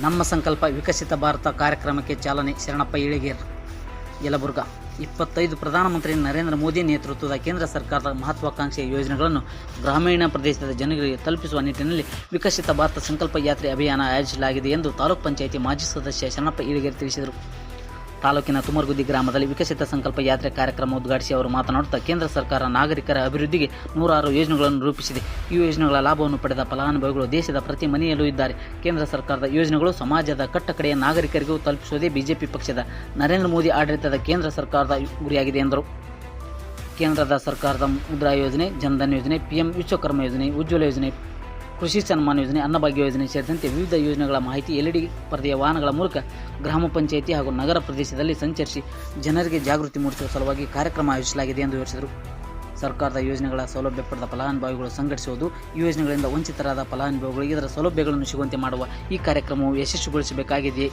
ನಮ್ಮ ಸಂಕಲ್ಪ ವಿಕಸಿತ ಭಾರತ ಕಾರ್ಯಕ್ರಮಕ್ಕೆ ಚಾಲನೆ ಶರಣಪ್ಪ ಇಳಿಗೇರ್ ಯಲಬುರ್ಗ. ಇಪ್ಪತ್ತೈದು ಪ್ರಧಾನಮಂತ್ರಿ ನರೇಂದ್ರ ಮೋದಿ ನೇತೃತ್ವದ ಕೇಂದ್ರ ಸರ್ಕಾರದ ಮಹತ್ವಾಕಾಂಕ್ಷೆಯ ಯೋಜನೆಗಳನ್ನು ಗ್ರಾಮೀಣ ಪ್ರದೇಶದ ಜನರಿಗೆ ತಲುಪಿಸುವ ನಿಟ್ಟಿನಲ್ಲಿ ವಿಕಸಿತ ಭಾರತ ಸಂಕಲ್ಪ ಯಾತ್ರೆ ಅಭಿಯಾನ ಆಯೋಜಿಸಲಾಗಿದೆ ಎಂದು ತಾಲೂಕ್ ಪಂಚಾಯಿತಿ ಮಾಜಿ ಸದಸ್ಯ ಶರಣಪ್ಪ ಇಳಿಗೇರ್ ತಿಳಿಸಿದರು. ತಾಲೂಕಿನ ತುಮರ್ಗುದ್ದಿ ಗ್ರಾಮದಲ್ಲಿ ವಿಕಸಿತ ಸಂಕಲ್ಪ ಯಾತ್ರೆ ಕಾರ್ಯಕ್ರಮ ಉದ್ಘಾಟಿಸಿ ಅವರು ಮಾತನಾಡುತ್ತಾ ಕೇಂದ್ರ ಸರ್ಕಾರ ನಾಗರಿಕರ ಅಭಿವೃದ್ಧಿಗೆ ನೂರಾರು ಯೋಜನೆಗಳನ್ನು ರೂಪಿಸಿದೆ. ಈ ಯೋಜನೆಗಳ ಲಾಭವನ್ನು ಪಡೆದ ಫಲಾನುಭವಿಗಳು ದೇಶದ ಪ್ರತಿ ಮನೆಯಲ್ಲೂ ಇದ್ದಾರೆ. ಕೇಂದ್ರ ಸರ್ಕಾರದ ಯೋಜನೆಗಳು ಸಮಾಜದ ಕಟ್ಟಕಡೆಯ ನಾಗರಿಕರಿಗೂ ತಲುಪಿಸುವುದೇ ಬಿಜೆಪಿ ಪಕ್ಷದ ನರೇಂದ್ರ ಮೋದಿ ಆಡಳಿತದ ಕೇಂದ್ರ ಸರ್ಕಾರದ ಗುರಿಯಾಗಿದೆ ಎಂದರು. ಕೇಂದ್ರದ ಸರ್ಕಾರದ ಮುದ್ರಾ ಯೋಜನೆ, ಜನ್ಧನ್ ಯೋಜನೆ, ಪಿಎಂ ವಿಶ್ವಕರ್ಮ ಯೋಜನೆ, ಉಜ್ವಲ ಯೋಜನೆ ಕೃಷಿ ಸನ್ಮಾನ ಯೋಜನೆ ಅನ್ನಭಾಗ್ಯ ಯೋಜನೆ ಸೇರಿದಂತೆ ವಿವಿಧ ಯೋಜನೆಗಳ ಮಾಹಿತಿ ಎಲ್ಇಡಿ ಪರದೆಯ ವಾಹನಗಳ ಮೂಲಕ ಗ್ರಾಮ ಪಂಚಾಯಿತಿ ಹಾಗೂ ನಗರ ಪ್ರದೇಶದಲ್ಲಿ ಸಂಚರಿಸಿ ಜನರಿಗೆ ಜಾಗೃತಿ ಮೂಡಿಸುವ ಸಲುವಾಗಿ ಕಾರ್ಯಕ್ರಮ ಆಯೋಜಿಸಲಾಗಿದೆ ಎಂದು ವಿವರಿಸಿದರು. ಸರ್ಕಾರದ ಯೋಜನೆಗಳ ಸೌಲಭ್ಯ ಪಡೆದ ಫಲಾನುಭವಿಗಳು ಸಂಘಟಿಸುವುದು ಯೋಜನೆಗಳಿಂದ ವಂಚಿತರಾದ ಫಲಾನುಭವಿಗಳಿಗೆ ಇದರ ಸೌಲಭ್ಯಗಳನ್ನು ಸಿಗುವಂತೆ ಮಾಡುವ ಈ ಕಾರ್ಯಕ್ರಮವು ಯಶಸ್ವಿಗೊಳಿಸಬೇಕಾಗಿದೆ.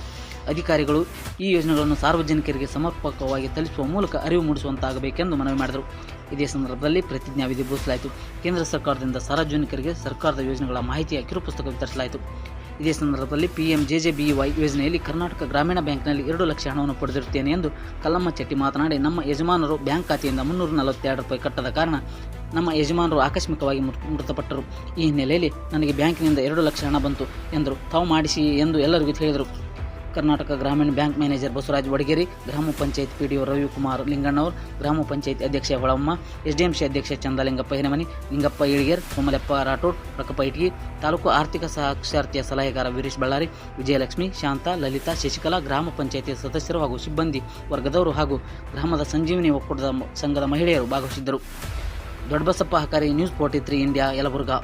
ಅಧಿಕಾರಿಗಳು ಈ ಯೋಜನೆಗಳನ್ನು ಸಾರ್ವಜನಿಕರಿಗೆ ಸಮರ್ಪಕವಾಗಿ ತಲುಪಿಸುವ ಮೂಲಕ ಅರಿವು ಮೂಡಿಸುವಂತಾಗಬೇಕೆಂದು ಮನವಿ ಮಾಡಿದರು. ಇದೇ ಸಂದರ್ಭದಲ್ಲಿ ಪ್ರತಿಜ್ಞಾವಿಧಿ ಬೋಧಿಸಲಾಯಿತು ಕೇಂದ್ರ ಸರ್ಕಾರದಿಂದ ಸಾರ್ವಜನಿಕರಿಗೆ ಸರ್ಕಾರದ ಯೋಜನೆಗಳ ಮಾಹಿತಿಯ ಕಿರುಪುಸ್ತಕ ವಿತರಿಸಲಾಯಿತು. ಇದೇ ಸಂದರ್ಭದಲ್ಲಿ ಪಿಎಂ ಜೆಜೆಬಿವೈ ಯೋಜನೆಯಲ್ಲಿ ಕರ್ನಾಟಕ ಗ್ರಾಮೀಣ ಬ್ಯಾಂಕ್ನಲ್ಲಿ ಎರಡು ಲಕ್ಷ ಹಣವನ್ನು ಪಡೆದಿರುತ್ತೇನೆ ಎಂದು ಕಲ್ಲಮ್ಮ ಚೆಟ್ಟಿ ಮಾತನಾಡಿ, ನಮ್ಮ ಯಜಮಾನರು ಬ್ಯಾಂಕ್ ಖಾತೆಯಿಂದ ಮುನ್ನೂರ ನಲವತ್ತೆರಡು ರೂಪಾಯಿ ಕಟ್ಟದ ಕಾರಣ ನಮ್ಮ ಯಜಮಾನರು ಆಕಸ್ಮಿಕವಾಗಿ ಮೃತ- ಮೃತಪಟ್ಟರು. ಈ ಹಿನ್ನೆಲೆಯಲ್ಲಿ ನನಗೆ ಬ್ಯಾಂಕಿನಿಂದ ಎರಡು ಲಕ್ಷ ಹಣ ಬಂತು ಎಂದರು. ತಾವು ಮಾಡಿಸಿ ಎಂದು ಎಲ್ಲರಿಗೂ ಹೇಳಿದರು. ಕರ್ನಾಟಕ ಗ್ರಾಮೀಣ ಬ್ಯಾಂಕ್ ಮ್ಯಾನೇಜರ್ ಬಸವರಾಜ್ ವಡಗೇರಿ, ಗ್ರಾಮ ಪಂಚಾಯತ್ ಪಿಡಿಒ ರವಿಕುಮಾರ್ ಲಿಂಗಣ್ಣವರ್, ಗ್ರಾಮ ಪಂಚಾಯತ್ ಅಧ್ಯಕ್ಷೆ ಹೊಳಮ್ಮ ಎಸ್ಡಿಎಂಸಿ ಅಧ್ಯಕ್ಷೆ ಚಂದಲಿಂಗಪ್ಪ ಹಿನಮನಿ ಲಿಂಗಪ್ಪ ಇಳಿಗೇರ್ ಕೋಮಲಪ್ಪ ರಾಠೋಡ್ ರಕಪ್ಪ ಇಟ್ಗಿ, ತಾಲೂಕು ಆರ್ಥಿಕ ಸಾಕ್ಷರತೆಯ ಸಲಹೆಗಾರ ವೀರೇಶ್ ಬಳ್ಳಾರಿ, ವಿಜಯಲಕ್ಷ್ಮಿ, ಶಾಂತ, ಲಲಿತಾ, ಶಶಿಕಲಾ, ಗ್ರಾಮ ಪಂಚಾಯತಿ ಸದಸ್ಯರು ಹಾಗೂ ಸಿಬ್ಬಂದಿ ವರ್ಗದವರು ಹಾಗೂ ಗ್ರಾಮದ ಸಂಜೀವಿನಿ ಒಕ್ಕೂಟದ ಸಂಘದ ಮಹಿಳೆಯರು ಭಾಗವಹಿಸಿದ್ದರು. ದೊಡ್ಡಬಸಪ್ಪ ಹಕಾರಿ news forty three India Yelburga.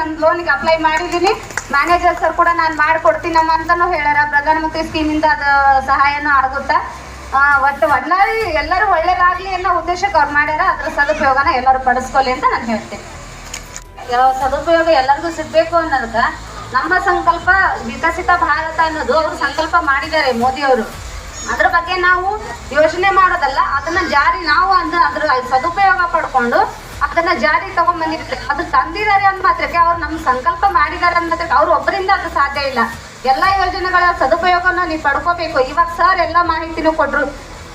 ನನ್ನ ಲೋನಿಗೆ ಅಪ್ಲೈ ಮಾಡಿದ್ದೀನಿ ಮ್ಯಾನೇಜರ್ ಸರ್ ಕೂಡ ನಾನು ಮಾಡ್ಕೊಡ್ತೀನಮ್ಮ ಅಂತಾನು ಹೇಳ್ಯಾರ. ಪ್ರಧಾನಮಂತ್ರಿ ಸ್ಕೀಮಿಂದ ಅದು ಸಹಾಯನೂ ಆಗುತ್ತಾ. ಒಟ್ಟು ಒಟ್ನಲ್ಲಿ ಎಲ್ಲರೂ ಒಳ್ಳೇದಾಗ್ಲಿ ಅನ್ನೋ ಉದ್ದೇಶಕ್ಕೆ ಅವ್ರು ಮಾಡ್ಯಾರ. ಅದ್ರ ಸದುಪಯೋಗನ ಎಲ್ಲರೂ ಪಡಿಸ್ಕೊಳ್ಳಿ ಅಂತ ನಾನು ಹೇಳ್ತೀನಿ. ಸದುಪಯೋಗ ಎಲ್ಲರಿಗೂ ಸಿಗ್ಬೇಕು ಅನ್ನೋದಕ್ಕ ನಮ್ಮ ಸಂಕಲ್ಪ ವಿಕಸಿತ ಭಾರತ ಅನ್ನೋದು ಅವರು ಸಂಕಲ್ಪ ಮಾಡಿದ್ದಾರೆ ಮೋದಿ ಅವರು. ಅದ್ರ ಬಗ್ಗೆ ನಾವು ಯೋಚನೆ ಮಾಡೋದಲ್ಲ, ಅದನ್ನ ಜಾರಿ ನಾವು ಅಂದ್ರೆ ಅದ್ರ ಸದುಪಯೋಗ ಪಡ್ಕೊಂಡು ಅದನ್ನ ಜಾರಿ ತಗೊಂಡ್ಬಂದಿರ್ತಾರೆ. ಅದು ತಂದಿದ್ದಾರೆ ಅಂದ ಮಾತ್ರಕ್ಕೆ ಅವ್ರು ನಮ್ಮ ಸಂಕಲ್ಪ ಮಾಡಿದ್ದಾರೆ ಅಂದ ಮಾತ್ರಕ್ಕೆ ಅವ್ರು ಒಬ್ಬರಿಂದ ಅದು ಸಾಧ್ಯ ಇಲ್ಲ. ಎಲ್ಲಾ ಯೋಜನೆಗಳ ಸದುಪಯೋಗನ ನೀವು ಪಡ್ಕೋಬೇಕು. ಇವಾಗ ಸರ್ ಎಲ್ಲ ಮಾಹಿತಿನೂ ಕೊಟ್ರು.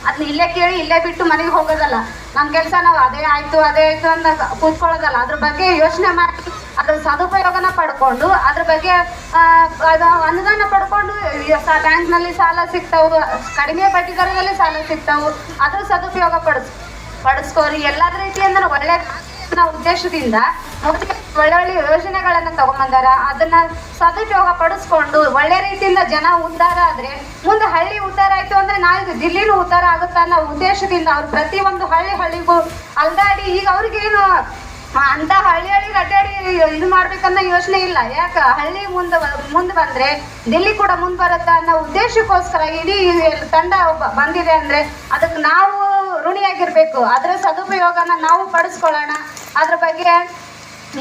ಅದನ್ನ ಇಲ್ಲೇ ಕೇಳಿ ಇಲ್ಲೇ ಬಿಟ್ಟು ಮನೆಗೆ ಹೋಗೋದಲ್ಲ. ನಮ್ಮ ಕೆಲಸ ನಾವು ಅದೇ ಆಯ್ತು ಅದೇ ಆಯ್ತು ಅಂತ ಕೂತ್ಕೊಳ್ಳೋದಲ್ಲ. ಅದ್ರ ಬಗ್ಗೆ ಯೋಚನೆ ಮಾಡಿ ಅದ್ರ ಸದುಪಯೋಗನ ಪಡ್ಕೊಂಡು, ಅದ್ರ ಬಗ್ಗೆ ಅನುದಾನ ಪಡ್ಕೊಂಡು ಬ್ಯಾಂಕ್ನಲ್ಲಿ ಸಾಲ ಸಿಗ್ತಾವು, ಕಡಿಮೆ ಬಡ್ಡಿ ದರದಲ್ಲಿ ಸಾಲ ಸಿಗ್ತಾವು. ಅದ್ರ ಸದುಪಯೋಗ ಪಡಿಸ್ ಪಡಿಸ್ಕೋರಿ ಎಲ್ಲಾದ ರೀತಿಯಿಂದ ಒಳ್ಳೆ ಉದ್ದೇಶದಿಂದ. ಒಳ್ಳೆ ಒಳ್ಳೆ ಯೋಜನೆಗಳನ್ನ ತಗೊಂಬಂದಾರ. ಅದನ್ನ ಸದುಪಯೋಗ ಪಡಿಸ್ಕೊಂಡು ಒಳ್ಳೆ ರೀತಿಯಿಂದ ಜನ ಉದ್ಧಾರ ಆದ್ರೆ ಮುಂದೆ ಹಳ್ಳಿ ಉದ್ಧಾರ ಆಯ್ತು ಅಂದ್ರೆ ನಾಳೆ ದಿಲ್ಲಿನೂ ಉದ್ಧಾರ ಆಗುತ್ತ ಅನ್ನೋ ಉದ್ದೇಶದಿಂದ ಅವ್ರು ಪ್ರತಿ ಒಂದು ಹಳ್ಳಿ ಹಳ್ಳಿಗೂ ಅಲ್ದಾಡಿ ಈಗ ಅವ್ರಿಗೇನು ಅಂತ ಹಳ್ಳಿ ಹಳ್ಳಿ ಅಡ್ಡಾಡಿ ಇದು ಮಾಡ್ಬೇಕನ್ನೋ ಯೋಚನೆ ಇಲ್ಲ. ಯಾಕ ಹಳ್ಳಿ ಮುಂದೆ ಮುಂದೆ ಬಂದ್ರೆ ದಿಲ್ಲಿ ಕೂಡ ಮುಂದೆ ಬರುತ್ತಾ ಅನ್ನೋ ಉದ್ದೇಶಕ್ಕೋಸ್ಕರ ಇಡೀ ತಂಡ ಬಂದಿದೆ ಅಂದ್ರೆ ಅದಕ್ಕೆ ನಾವು ಋಣಿಯಾಗಿರ್ಬೇಕು ಅದರ ಸದುಪಯೋಗನ ನಾವು ಪಡಿಸ್ಕೊಳ್ಳೋಣ. ಅದ್ರ ಬಗ್ಗೆ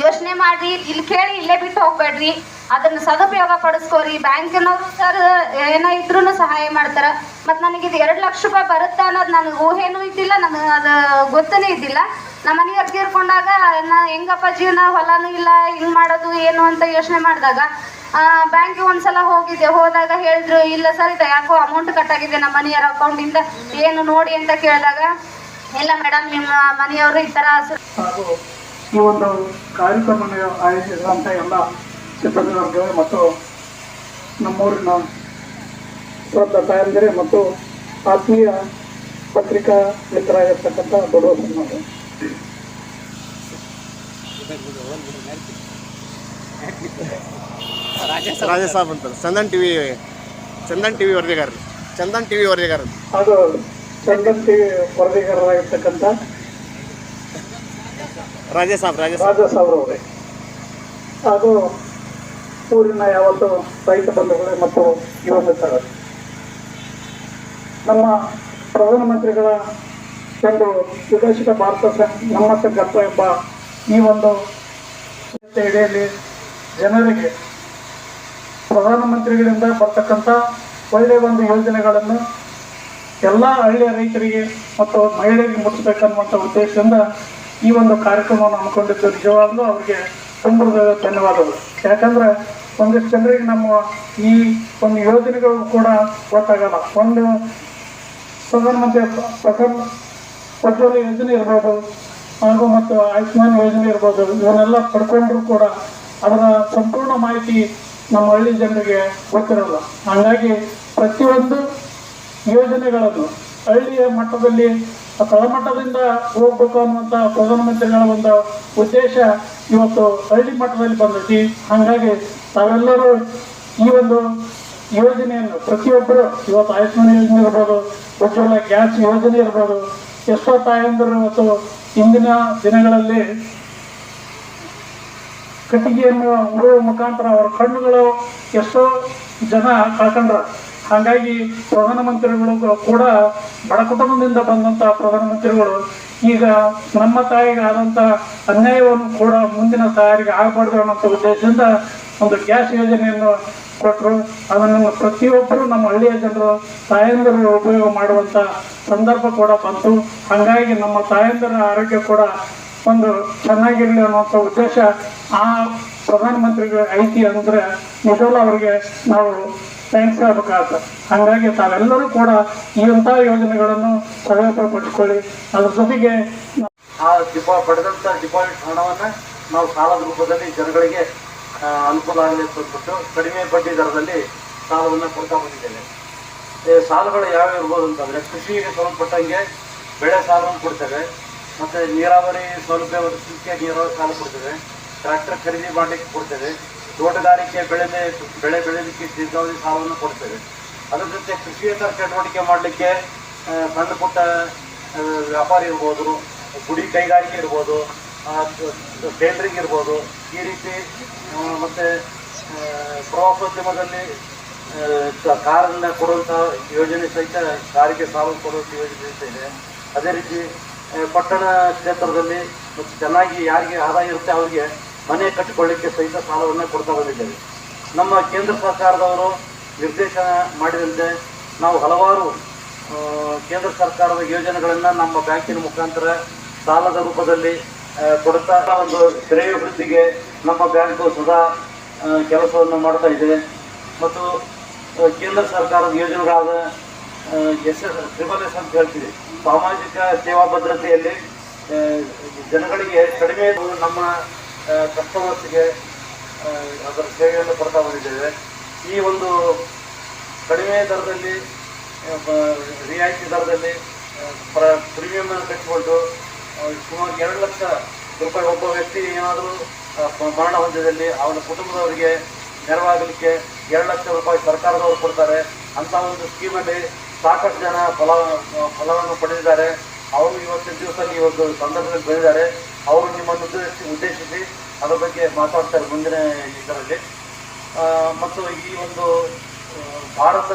ಯೋಚನೆ ಮಾಡ್ರಿ ಇಲ್ಲಿ ಕೇಳಿ ಇಲ್ಲೇ ಬಿಟ್ಟು ಹೋಗ್ಬೇಡ್ರಿ. ಅದನ್ನ ಸದುಪಯೋಗ ಪಡಿಸ್ಕೋರಿ. ಬ್ಯಾಂಕಿನವರು ಸರ್, ಏನೋ ಇದ್ರೂ ಸಹಾಯ ಮಾಡ್ತಾರ. ಮತ್ತು ನನಗೆ ಇದು ಎರಡು ಲಕ್ಷ ರೂಪಾಯಿ ಬರುತ್ತೆ ಅನ್ನೋದು ನನಗೆ ಊಹೆನೂ ಇದ್ದಿಲ್ಲ, ನನಗೆ ಅದು ಗೊತ್ತನೇ ಇದ್ದಿಲ್ಲ. ನಮ್ಮ ಮನೆಗೆ ಅರ್ಜಿ ನಾ ಹೆಂಗಪ್ಪ ಜೀವನ ಹೊಲನೂ ಇಲ್ಲ, ಹಿಂಗೆ ಮಾಡೋದು ಏನು? ಅಂತ ಯೋಚನೆ ಮಾಡಿದಾಗ ಬ್ಯಾಂಕಿಗೆ ಒಂದ್ಸಲ ಹೋಗಿದ್ದೆ. ಹೋದಾಗ ಹೇಳಿದ್ರು, ಇಲ್ಲ ಸರ್, ಇದು ಯಾಕೋ ಅಮೌಂಟ್ ಆಗಿದೆ ನಮ್ಮ ಮನೆಯವರ ಅಕೌಂಟಿಂದ ಏನು ನೋಡಿ ಅಂತ ಕೇಳಿದಾಗ, ಇಲ್ಲ ಮೇಡಮ್ ನಿಮ್ಮ ಮನೆಯವರು ಈ ಹಾಗೂ ಈ ಒಂದು ಕಾರ್ಯಕ್ರಮವನ್ನು ಆಯೋಜಿಸಿದಂಥ ಎಲ್ಲ ಸಿಬ್ಬಂದಿ ವರ್ಗ ಮತ್ತು ನಮ್ಮೂರಿನ ಶ್ರದ್ಧ ತಾಯಂದಿರೆ ಮತ್ತು ಆತ್ಮೀಯ ಪತ್ರಿಕಾ ಮಿತ್ರರಾಗಿರ್ತಕ್ಕಂಥ ದೊಡ್ಡವರು ರಾಜೇ ಸಾಬ್ ಅಂತ ಚಂದನ್ ಟಿವಿ ಚಂದನ್ ಟಿವಿ ವರದಿಗಾರರು. ಚಂದನ್ ಟಿವಿ ವರದಿಗಾರರು. ಅದು ಚಂದನ್ ಟಿ ವರದಿಗಾರರಾಗಿರ್ತಕ್ಕಂಥ ರಾಜೇ ಸಾಬ್ ರಾಜೇ ರಾಜ ಅದು ಊರಿನ ಯಾವತ್ತು ರೈತ ಬಂಧುಗಳೇ ಮತ್ತು ಯುವ ಮಿತ್ರರು ನಮ್ಮ ಪ್ರಧಾನಮಂತ್ರಿಗಳ ಒಂದು ವಿಕಸಿತ ಭಾರತ ನಮ್ಮ ಸಂಕಲ್ಪ ಎಂಬ ಈ ಒಂದು ಇಡೆಯಲ್ಲಿ ಜನರಿಗೆ ಪ್ರಧಾನಮಂತ್ರಿಗಳಿಂದ ಬರ್ತಕ್ಕಂಥ ಒಳ್ಳೆಯ ಒಂದು ಯೋಜನೆಗಳನ್ನು ಎಲ್ಲ ಹಳ್ಳಿಯ ರೈತರಿಗೆ ಮತ್ತು ಮಹಿಳೆಯರಿಗೆ ಮುಟ್ಟಿಸ್ಬೇಕನ್ನುವಂಥ ಉದ್ದೇಶದಿಂದ ಈ ಒಂದು ಕಾರ್ಯಕ್ರಮವನ್ನು ಹಮ್ಮಿಕೊಂಡಿದ್ದು ನಿಜವಾಗಲೂ ಅವರಿಗೆ ತುಂಬಿದ ಧನ್ಯವಾದಗಳು. ಯಾಕಂದ್ರೆ ಒಂದಿಷ್ಟು ಜನರಿಗೆ ನಮ್ಮ ಈ ಒಂದು ಯೋಜನೆಗಳು ಕೂಡ ಗೊತ್ತಾಗಲ್ಲ. ಒಂದು ಪ್ರಧಾನಮಂತ್ರಿ ಪ್ರಥಮ ಪ್ರಜ್ವಲ ಯೋಜನೆ ಇರ್ಬೋದು, ಹಾಗೂ ಮತ್ತು ಆಯುಷ್ಮಾನ್ ಯೋಜನೆ ಇರ್ಬೋದು, ಇವನ್ನೆಲ್ಲ ಪಡ್ಕೊಂಡ್ರು ಕೂಡ ಅದರ ಸಂಪೂರ್ಣ ಮಾಹಿತಿ ನಮ್ಮ ಹಳ್ಳಿ ಜನರಿಗೆ ಗೊತ್ತಿರಲ್ಲ. ಹಾಗಾಗಿ ಪ್ರತಿಯೊಂದು ಯೋಜನೆಗಳನ್ನು ಹಳ್ಳಿಯ ಮಟ್ಟದಲ್ಲಿ ತಳಮಟ್ಟದಿಂದ ಹೋಗ್ಬೇಕು ಅನ್ನುವಂಥ ಪ್ರಧಾನಮಂತ್ರಿಗಳ ಒಂದು ಉದ್ದೇಶ ಇವತ್ತು ಹಳ್ಳಿ ಮಟ್ಟದಲ್ಲಿ ಬಂದೈತಿ. ಹಾಗಾಗಿ ತಾವೆಲ್ಲರೂ ಈ ಒಂದು ಯೋಜನೆಯನ್ನು ಪ್ರತಿಯೊಬ್ಬರು, ಇವತ್ತು ಆಯುಷ್ಮಾನ್ ಯೋಜನೆ ಇರ್ಬೋದು, ಉಜ್ವಲ ಗ್ಯಾಸ್ ಯೋಜನೆ ಇರ್ಬೋದು, ಎಷ್ಟೋ ತಾಯಂದಿರು ಇವತ್ತು ಇಂದಿನ ದಿನಗಳಲ್ಲಿ ಕಟ್ಟಿಗೆಯನ್ನು ಉಡುವ ಮುಖಾಂತರ ಅವರ ಕಣ್ಣುಗಳು ಎಷ್ಟೋ ಜನ ಕಳ್ಕೊಂಡ್ರ. ಹಾಗಾಗಿ ಪ್ರಧಾನಮಂತ್ರಿಗಳು ಕೂಡ ಬಡ ಕುಟುಂಬದಿಂದ ಬಂದಂಥ ಪ್ರಧಾನಮಂತ್ರಿಗಳು ಈಗ ನಮ್ಮ ತಾಯಿಗೆ ಆದಂಥ ಅನ್ಯಾಯವನ್ನು ಕೂಡ ಮುಂದಿನ ತಾಯಿಗೆ ಆಗಬಾರ್ದು ಅನ್ನೋಂಥ ಉದ್ದೇಶದಿಂದ ಒಂದು ಗ್ಯಾಸ್ ಯೋಜನೆಯನ್ನು ಕೊಟ್ಟರು ಅದನ್ನು ಪ್ರತಿಯೊಬ್ಬರು ನಮ್ಮ ಹಳ್ಳಿಯ ಜನರು ತಾಯಂದಿರು ಉಪಯೋಗ ಮಾಡುವಂಥ ಸಂದರ್ಭ ಕೂಡ ಬಂತು. ಹಾಗಾಗಿ ನಮ್ಮ ತಾಯಂದಿರ ಆರೋಗ್ಯ ಕೂಡ ಒಂದು ಚೆನ್ನಾಗಿರಲಿ ಅನ್ನುವಂಥ ಉದ್ದೇಶ ಆ ಪ್ರಧಾನಮಂತ್ರಿಗಳ ಐತಿ ಅಂದರೆ ನಿಜವಲ್ಲ ಅವರಿಗೆ ನಾವು ಥ್ಯಾಂಕ್ಸ್ ಹೇಳ್ಬೇಕಾಗತ್ತೆ. ಹಾಗಾಗಿ ತಾವೆಲ್ಲರೂ ಕೂಡ ಈ ಇಂಥ ಯೋಜನೆಗಳನ್ನು ಸದುಪಯೋಗಪಡಿಸ್ಕೊಳ್ಳಿ ಅದ್ರ ಜೊತೆಗೆ ಆ ಡಿಪಾ, ಪಡೆದಂಥ ಡಿಪಾಸಿಟ್ ಹಣವನ್ನು ನಾವು ಸಾಲದ ರೂಪದಲ್ಲಿ ಜನಗಳಿಗೆ ಅನುಕೂಲ ಆಗಲಿ ಅಂತಂದ್ಬಿಟ್ಟು ಕಡಿಮೆ ಬಡ್ಡಿ ದರದಲ್ಲಿ ಸಾಲವನ್ನು ಕೊಡ್ತಾ ಬಂದಿದ್ದೇವೆ. ಸಾಲಗಳು ಯಾವ್ಯಾವ ಇರ್ಬೋದು ಅಂತಂದರೆ ಕೃಷಿಗೆ ಸಂಬಂಧಪಟ್ಟಂಗೆ ಬೆಳೆ ಸಾಲವನ್ನು ಕೊಡ್ತೇವೆ. ಮತ್ತು ನೀರಾವರಿ ಸೌಲಭ್ಯ ಒದಗಿಸಲಿಕ್ಕೆ ನೀರಾವರಿ ಸಾಲ ಕೊಡ್ತೇವೆ ಟ್ರ್ಯಾಕ್ಟರ್ ಖರೀದಿ ಮಾಡಲಿಕ್ಕೆ ಕೊಡ್ತೇವೆ ತೋಟಗಾರಿಕೆ ಬೆಳೆ ಬೆಳೆ ಬೆಳೀಲಿಕ್ಕೆ ದೀರ್ಘಾವಧಿ ಸಾಲವನ್ನು ಕೊಡ್ತೇವೆ ಅದರ ಜೊತೆ ಕೃಷಿಯೇತರ ಚಟುವಟಿಕೆ ಮಾಡಲಿಕ್ಕೆ ಸಣ್ಣ ಪುಟ್ಟ ವ್ಯಾಪಾರಿ ಇರ್ಬೋದು, ಗುಡಿ ಕೈಗಾರಿಕೆ ಇರ್ಬೋದು ಟೇಲ್ರಿಂಗ್ ಇರ್ಬೋದು, ಈ ರೀತಿ ಮತ್ತು ಪ್ರವಾಸೋದ್ಯಮದಲ್ಲಿ ಕಾರನ್ನು ಕೊಡುವಂಥ ಯೋಜನೆ ಸಹಿತ ಸಾರಿಗೆ ಸಾಲ ಕೊಡುವಂಥ ಯೋಜನೆ ಇದೆ. ಅದೇ ರೀತಿ ಪಟ್ಟಣ ಕ್ಷೇತ್ರದಲ್ಲಿ ಮತ್ತು ಚೆನ್ನಾಗಿ ಯಾರಿಗೆ ಆದಾಯ ಇರುತ್ತೆ ಅವರಿಗೆ ಮನೆ ಕಟ್ಟಿಕೊಳ್ಳಿಕ್ಕೆ ಸಹಿತ ಸಾಲವನ್ನು ಕೊಡ್ತಾ ಬಂದಿದ್ದೇವೆ. ನಮ್ಮ ಕೇಂದ್ರ ಸರ್ಕಾರದವರು ನಿರ್ದೇಶನ ಮಾಡಿದಂತೆ ನಾವು ಹಲವಾರು ಕೇಂದ್ರ ಸರ್ಕಾರದ ಯೋಜನೆಗಳನ್ನು ನಮ್ಮ ಬ್ಯಾಂಕಿನ ಮುಖಾಂತರ ಸಾಲದ ರೂಪದಲ್ಲಿ ಕೊಡ್ತಾ ಒಂದು ಶ್ರೇಯೋಭಿವೃದ್ಧಿಗೆ ನಮ್ಮ ಬ್ಯಾಂಕು ಸದಾ ಕೆಲಸವನ್ನು ಮಾಡ್ತಾ ಇದೆ. ಮತ್ತು ಕೇಂದ್ರ ಸರ್ಕಾರದ ಯೋಜನೆಗಳಾದ ಎಸ್ ಟ್ರಿಬಲ್ ಎಸ್ ಅಂತ ಹೇಳ್ತೀವಿ. ಸಾಮಾಜಿಕ ಸೇವಾ ಭದ್ರತೆಯಲ್ಲಿ ಜನಗಳಿಗೆ ಕಡಿಮೆ ನಮ್ಮ ಕಸ್ಟಮರ್ಸ್ಗೆ ಅದರ ಸೇವೆಯನ್ನು ಕೊಡ್ತಾ ಬಂದಿದ್ದೇವೆ. ಈ ಒಂದು ಕಡಿಮೆ ದರದಲ್ಲಿ ರಿಯಾಯಿತಿ ದರದಲ್ಲಿ ಪ್ರ ಪ್ರ ಪ್ರೀಮಿಯಮನ್ನು ಕಟ್ಟಿಕೊಂಡು ಸುಮಾರು ಎರಡು ಲಕ್ಷ ರೂಪಾಯಿ ಒಬ್ಬ ವ್ಯಕ್ತಿ ಏನಾದರೂ ಮರಣ ಹೊಂದಿದಲ್ಲಿ ಅವನ ಕುಟುಂಬದವರಿಗೆ ನೆರವಾಗಲಿಕ್ಕೆ ಎರಡು ಲಕ್ಷ ರೂಪಾಯಿ ಸರ್ಕಾರದವರು ಕೊಡ್ತಾರೆ. ಅಂತ ಒಂದು ಸ್ಕೀಮಲ್ಲಿ ಸಾಕಷ್ಟು ಜನ ಫಲ, ಫಲವನ್ನು ಪಡೆದಿದ್ದಾರೆ. ಅವರು ಇವತ್ತಿನ ದಿವಸ ಈ ಒಂದು ಸಂದರ್ಭದಲ್ಲಿ ಬಂದಿದ್ದಾರೆ. ಅವರು ನಿಮ್ಮನ್ನು ಉದ್ದೇಶಿಸಿ ಉದ್ದೇಶಿಸಿ ಅದರ ಬಗ್ಗೆ ಮಾತಾಡ್ತಾರೆ ಮುಂದಿನ ಇದರಲ್ಲಿ ಮತ್ತು ಈ ಒಂದು ಭಾರತ